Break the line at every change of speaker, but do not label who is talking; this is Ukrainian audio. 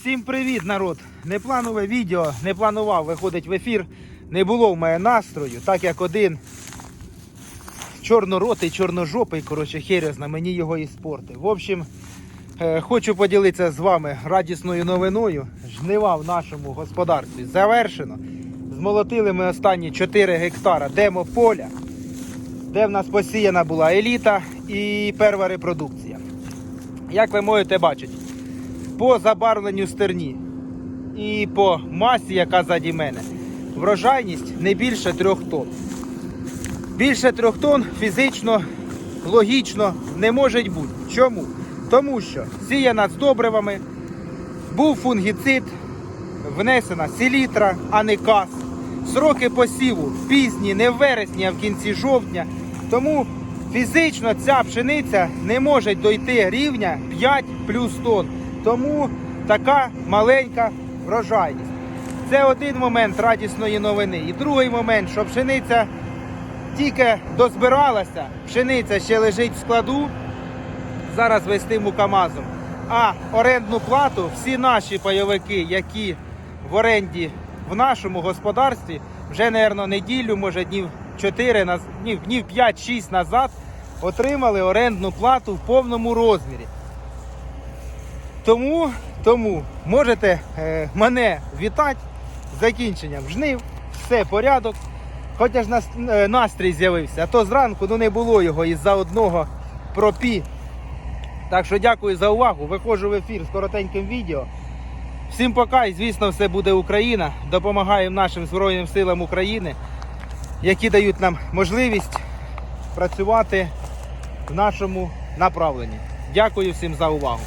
Всім привіт, народ! Непланове відео, не планував виходить в ефір. Не було в мене настрою, так як один чорноротий, чорножопий, коротше, херезна, мені його і спортив. В общем, е, хочу поділитися з вами радісною новиною. Жнива в нашому господарстві завершено. Змолотили ми останні 4 гектара демополя, де в нас посіяна була еліта і перша репродукція. Як ви можете бачити, по забарвленню стерні і по масі, яка заді мене, врожайність не більше трьох тонн. Більше трьох тонн фізично, логічно не може бути. Чому? Тому що сіяна з добривами, був фунгіцид, внесена селітра, а не кас. Сроки посіву пізні, не в вересні, а в кінці жовтня. Тому фізично ця пшениця не може дойти рівня 5 плюс тонн. Тому така маленька врожайність. Це один момент радісної новини. І другий момент, що пшениця тільки дозбиралася, пшениця ще лежить в складу, зараз вестиму КАМАЗом. А орендну плату всі наші пайовики, які в оренді в нашому господарстві, вже, мабуть, неділю, може днів 4, днів, днів 5-6 назад отримали орендну плату в повному розмірі. Тому, тому можете е, мене вітати з закінченням жнив, все порядок. Хоча ж е, настрій з'явився, а то зранку ну, не було його із-за одного пропі. Так що дякую за увагу. Виходжу в ефір з коротеньким відео. Всім пока і звісно, все буде Україна. Допомагаємо нашим Збройним силам України, які дають нам можливість працювати в нашому направленні. Дякую всім за увагу.